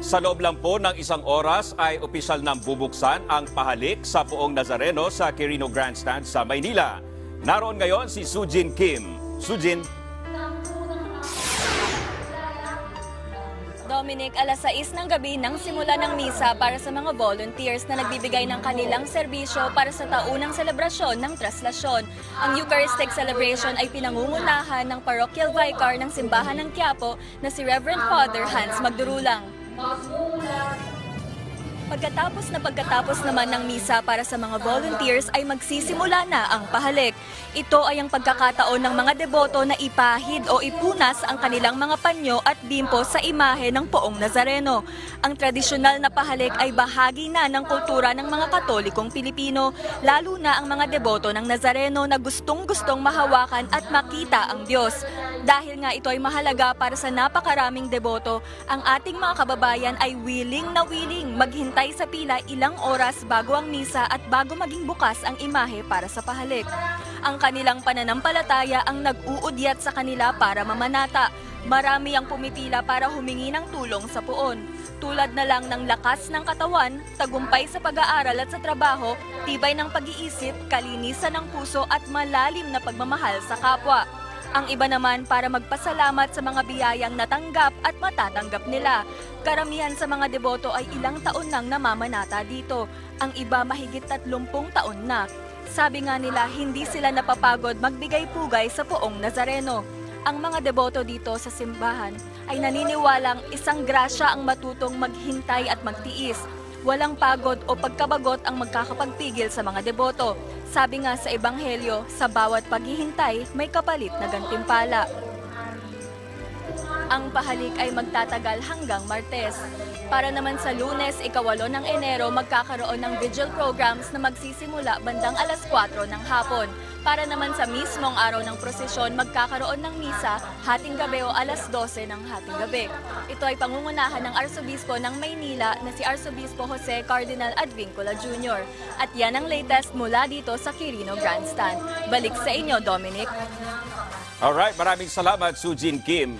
Sa loob lang po ng isang oras ay opisyal nang bubuksan ang pahalik sa Poong Nazareno sa Quirino Grandstand sa Maynila. Naroon ngayon si Sujin Kim. Sujin, Dominic, alas 6 ng gabi nang simula ng misa para sa mga volunteers na nagbibigay ng kanilang serbisyo para sa taunang selebrasyon ng traslasyon. Ang Eucharistic celebration ay pinangungunahan ng parochial vicar ng simbahan ng Quiapo na si Reverend Father Hans Magdurulang. Pagkatapos na pagkatapos naman ng misa para sa mga volunteers ay magsisimula na ang pahalik. Ito ay ang pagkakataon ng mga deboto na ipahid o ipunas ang kanilang mga panyo at bimpo sa imahe ng poong Nazareno. Ang tradisyonal na pahalik ay bahagi na ng kultura ng mga katolikong Pilipino, lalo na ang mga deboto ng Nazareno na gustong-gustong mahawakan at makita ang Diyos. Dahil nga ito ay mahalaga para sa napakaraming deboto, ang ating mga kababayan ay willing na willing maghintay sa pila ilang oras bago ang misa at bago maging bukas ang imahe para sa pahalik. Ang kanilang pananampalataya ang nag-uudyat sa kanila para mamanata. Marami ang pumipila para humingi ng tulong sa puon. Tulad na lang ng lakas ng katawan, tagumpay sa pag-aaral at sa trabaho, tibay ng pag-iisip, kalinisan ng puso at malalim na pagmamahal sa kapwa. Ang iba naman para magpasalamat sa mga biyayang natanggap at matatanggap nila. Karamihan sa mga deboto ay ilang taon nang namamanata dito. Ang iba mahigit 30 taon na. Sabi nga nila, hindi sila napapagod magbigay pugay sa poong Nazareno. Ang mga deboto dito sa simbahan ay naniniwalang isang grasya ang matutong maghintay at magtiis. Walang pagod o pagkabagot ang magkakapagpigil sa mga deboto. Sabi nga sa Ebanghelyo, sa bawat paghihintay may kapalit na gantimpala. Ang pahalik ay magtatagal hanggang Martes. Para naman sa lunes, ikawalo ng Enero, magkakaroon ng vigil programs na magsisimula bandang alas 4 ng hapon. Para naman sa mismong araw ng prosesyon, magkakaroon ng misa hating gabi o alas 12 ng hating gabi. Ito ay pangungunahan ng Arsobispo ng Maynila na si Arsobispo Jose Cardinal Advincula Jr. At yan ang latest mula dito sa Quirino Grandstand. Balik sa inyo, Dominic. alright, maraming salamat Sujin Kim.